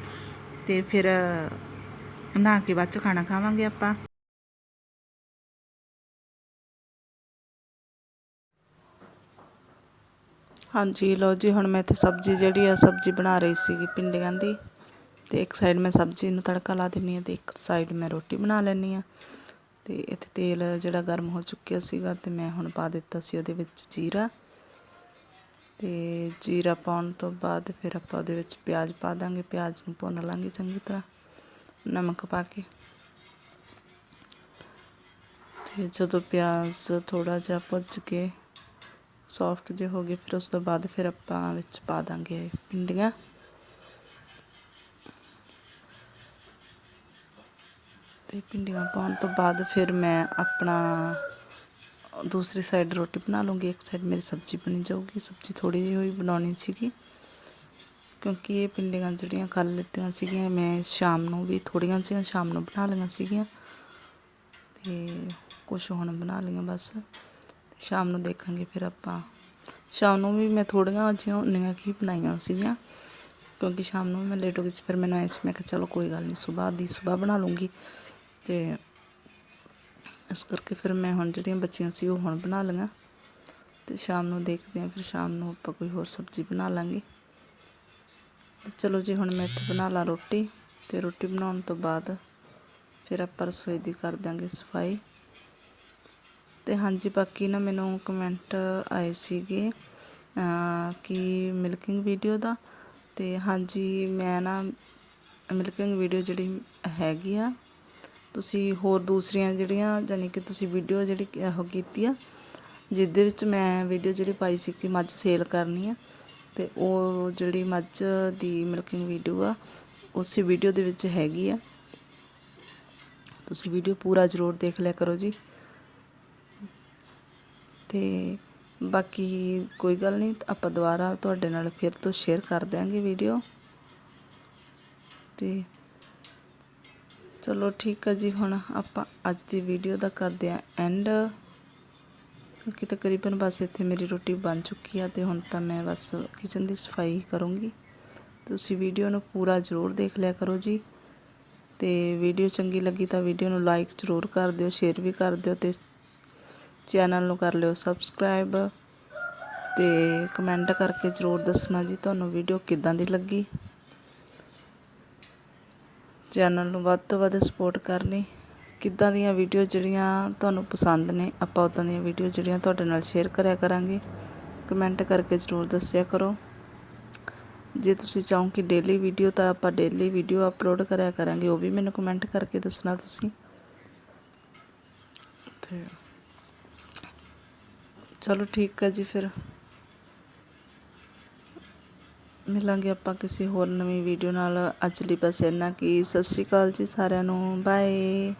ਤੇ ਫਿਰ ਨਹਾ ਕੇ ਬਾਅਦ ਚ ਖਾਣਾ ਖਾਵਾਂਗੇ ਆਪਾਂ। ਹਾਂਜੀ, ਲਓ ਜੀ, ਹੁਣ ਮੈਂ ਇੱਥੇ ਸਬਜ਼ੀ ਜਿਹੜੀ ਆ, ਸਬਜ਼ੀ ਬਣਾ ਰਹੀ ਸੀਗੀ ਪਿੰਡੀਆਂ ਦੀ। ਤੇ ਇੱਕ ਸਾਈਡ ਮੈਂ ਸਬਜ਼ੀ ਨੂੰ ਤੜਕਾ ਲਾ ਦਿੰਨੀ ਆ ਤੇ ਇੱਕ ਸਾਈਡ ਮੈਂ ਰੋਟੀ ਬਣਾ ਲੈਂਦੀ ਆ। ਤੇ ਇੱਥੇ ਤੇਲ ਜਿਹੜਾ ਗਰਮ ਹੋ ਚੁੱਕਿਆ ਸੀਗਾ ਤੇ ਮੈਂ ਹੁਣ ਪਾ ਦਿੱਤਾ ਸੀ ਉਹਦੇ ਵਿੱਚ ਜੀਰਾ। ਤੇ ਜੀਰਾ ਪਾਉਣ ਤੋਂ ਬਾਅਦ ਫਿਰ ਆਪਾਂ ਉਹਦੇ ਵਿੱਚ ਪਿਆਜ਼ ਪਾ ਦਾਂਗੇ, ਪਿਆਜ਼ ਨੂੰ ਭੁੰਨ ਲਾਂਗੇ ਚੰਗੀ ਤਰ੍ਹਾਂ, ਨਮਕ ਪਾ ਕੇ। ਤੇ ਜਦੋਂ ਪਿਆਜ਼ ਥੋੜਾ ਜਿਹਾ ਭੁੱਜ ਕੇ ਸੌਫਟ ਜੇ ਹੋ ਗਏ, ਫਿਰ ਉਸ ਤੋਂ ਬਾਅਦ ਫਿਰ ਆਪਾਂ ਵਿੱਚ ਪਾ ਦਾਂਗੇ ਪਿੰਡੀਆਂ ਤੇ ਪਿੰਡੀਆਂ ਪਾਉਣ ਤੋਂ ਬਾਅਦ ਫਿਰ ਮੈਂ ਆਪਣਾ ਦੂਸਰੀ ਸਾਈਡ ਰੋਟੀ ਬਣਾ ਲੂੰਗੀ, ਇੱਕ ਸਾਈਡ ਮੇਰੀ ਸਬਜ਼ੀ ਬਣੀ ਜਾਊਗੀ। ਸਬਜ਼ੀ ਥੋੜੀ ਜਿਹੀ ਹੋਈ ਬਣਾਉਣੀ ਸੀਗੀ, ਕਿਉਂਕਿ ਇਹ ਪਿੰਡੀਆਂ ਜਿਹੜੀਆਂ ਕੱਲ ਲਿੱਤੀਆਂ ਸੀਗੀਆਂ, ਮੈਂ ਸ਼ਾਮ ਨੂੰ ਵੀ ਥੋੜੀਆਂ ਜਿਹੀਆਂ ਸ਼ਾਮ ਨੂੰ ਬਣਾ ਲਈਆਂ ਸੀਗੀਆਂ। ਤੇ ਕੁਝ ਹੁਣ ਬਣਾ ਲਈਆਂ ਬਸ। ਸ਼ਾਮ ਨੂੰ ਦੇਖਾਂਗੇ ਫਿਰ ਆਪਾਂ। ਸ਼ਾਮ ਨੂੰ ਵੀ ਮੈਂ ਥੋੜੀਆਂ ਜਿਹੀਆਂ ਉਨੀਆਂ ਕੀ ਬਣਾਈਆਂ ਸੀਗੀਆਂ, ਕਿਉਂਕਿ ਸ਼ਾਮ ਨੂੰ ਮੈਂ ਲੇਟ ਹੋ ਗਈ ਸੀ, ਫਿਰ ਮੈਨੂੰ ਐਂ ਸੀ, ਮੈਂ ਕਿਹਾ ਚਲੋ ਕੋਈ ਗੱਲ ਨਹੀਂ ਸਵੇਰ ਦੀ ਸਵੇਰ ਬਣਾ ਲੂੰਗੀ। ਤੇ ਇਸ ਕਰਕੇ ਫਿਰ ਮੈਂ ਹੁਣ ਜਿਹੜੀਆਂ ਬੱਚੀਆਂ ਸੀ ਉਹ ਹੁਣ ਬਣਾ ਲਈਆਂ ਤੇ ਸ਼ਾਮ ਨੂੰ ਦੇਖਦੇ ਹਾਂ, ਫਿਰ ਸ਼ਾਮ ਨੂੰ ਆਪਾਂ ਕੋਈ ਹੋਰ ਸਬਜ਼ੀ ਬਣਾ ਲਾਂਗੇ। ਤੇ ਚਲੋ ਜੀ, ਹੁਣ ਮੈਂ ਇੱਥੇ ਬਣਾ ਲਾ ਰੋਟੀ ਤੇ ਰੋਟੀ ਬਣਾਉਣ ਤੋਂ ਬਾਅਦ ਫਿਰ ਆਪਾਂ ਰਸੋਈ ਦੀ ਕਰ ਦਾਂਗੇ ਸਫ਼ਾਈ। ਤੇ ਹਾਂਜੀ, ਬਾਕੀ ਨਾ ਮੈਨੂੰ ਕਮੈਂਟ ਆਏ ਸੀਗੇ ਕਿ ਮਿਲਕਿੰਗ ਵੀਡੀਓ ਦਾ। ਤੇ ਹਾਂਜੀ, ਮੈਂ ਨਾ ਮਿਲਕਿੰਗ ਵੀਡੀਓ ਜਿਹੜੀ ਹੈਗੀ ਆ ਤੁਸੀਂ ਹੋਰ ਦੂਸਰੀਆਂ ਜਿਹੜੀਆਂ ਯਾਨੀ ਕਿ ਤੁਸੀਂ ਵੀਡੀਓ ਜਿਹੜੀ ਉਹ ਕੀਤੀ ਆ, ਜਿਹਦੇ ਵਿੱਚ ਮੈਂ ਵੀਡੀਓ ਜਿਹੜੀ ਪਾਈ ਸੀ ਕਿ ਮੱਝ ਸੇਲ ਕਰਨੀ ਆ, ਤੇ ਉਹ ਜਿਹੜੀ ਮੱਝ ਦੀ ਮਿਲਕਿੰਗ ਵੀਡੀਓ ਆ, ਉਸੇ ਵੀਡੀਓ ਦੇ ਵਿੱਚ ਹੈਗੀ ਆ। ਤੁਸੀਂ ਵੀਡੀਓ ਪੂਰਾ ਜ਼ਰੂਰ ਦੇਖ ਲਿਆ ਕਰੋ ਜੀ। ਤੇ ਬਾਕੀ ਕੋਈ ਗੱਲ ਨਹੀਂ, ਆਪਾਂ ਦੁਬਾਰਾ ਤੁਹਾਡੇ ਨਾਲ ਫਿਰ ਤੋਂ ਸ਼ੇਅਰ ਕਰ ਦਿਆਂਗੇ ਵੀਡੀਓ ਤੇ ਚਲੋ ਠੀਕ ਹੈ ਜੀ, ਹੁਣ ਆਪਾਂ ਅੱਜ ਦੀ ਵੀਡੀਓ ਦਾ ਕਰਦੇ ਆਂ ਐਂਡ ਕਿਉਂਕਿ ਤਕਰੀਬਨ ਬਸ ਇੱਥੇ ਮੇਰੀ ਰੋਟੀ ਬਣ ਚੁੱਕੀ ਆ ਤੇ ਹੁਣ ਤਾਂ ਮੈਂ ਬਸ ਕਿਚਨ ਦੀ ਸਫ਼ਾਈ ਕਰੂੰਗੀ। ਤੁਸੀਂ ਵੀਡੀਓ ਨੂੰ ਪੂਰਾ ਜ਼ਰੂਰ ਦੇਖ ਲਿਆ ਕਰੋ ਜੀ। ਤੇ ਵੀਡੀਓ ਚੰਗੀ ਲੱਗੀ ਤਾਂ ਵੀਡੀਓ ਨੂੰ ਲਾਈਕ ਜ਼ਰੂਰ ਕਰ ਦਿਓ ਸ਼ੇਅਰ ਵੀ ਕਰ ਦਿਓ ਤੇ ਚੈਨਲ ਨੂੰ ਕਰ ਲਿਓ ਸਬਸਕ੍ਰਾਈਬ ਤੇ ਕਮੈਂਟ ਕਰਕੇ ਜ਼ਰੂਰ ਦੱਸਣਾ ਜੀ, ਤੁਹਾਨੂੰ ਵੀਡੀਓ ਕਿੱਦਾਂ ਦੀ ਲੱਗੀ। ਚੈਨਲ ਨੂੰ ਵੱਧ ਤੋਂ ਵੱਧ ਸਪੋਰਟ ਕਰਨੀ। ਕਿੱਦਾਂ ਦੀਆਂ ਵੀਡੀਓ ਜਿਹੜੀਆਂ ਤੁਹਾਨੂੰ ਪਸੰਦ ਨੇ, ਆਪਾਂ ਉਦਾਂ ਦੀਆਂ ਵੀਡੀਓ ਜਿਹੜੀਆਂ ਤੁਹਾਡੇ ਨਾਲ ਸ਼ੇਅਰ ਕਰਿਆ ਕਰਾਂਗੇ। ਕਮੈਂਟ ਕਰਕੇ ਜ਼ਰੂਰ ਦੱਸਿਆ ਕਰੋ। ਜੇ ਤੁਸੀਂ ਚਾਹੋ ਕਿ ਡੇਲੀ ਵੀਡੀਓ ਤਾਂ ਆਪਾਂ ਡੇਲੀ ਵੀਡੀਓ ਅਪਲੋਡ ਕਰਿਆ ਕਰਾਂਗੇ, ਉਹ ਵੀ ਮੈਨੂੰ ਕਮੈਂਟ ਕਰਕੇ ਦੱਸਣਾ ਤੁਸੀਂ। ਤੇ ਚਲੋ ਠੀਕ ਹੈ ਜੀ ਫਿਰ। ਮਿਲਾਂਗੇ ਆਪਾਂ ਕਿਸੇ ਹੋਰ ਨਵੀਂ ਵੀਡੀਓ ਨਾਲ। ਅੱਜ ਲਈ ਬਸ ਇੰਨਾ ਕੀ। ਸਤਿ ਸ਼੍ਰੀ ਅਕਾਲ ਜੀ ਸਾਰਿਆਂ ਨੂੰ। ਬਾਏ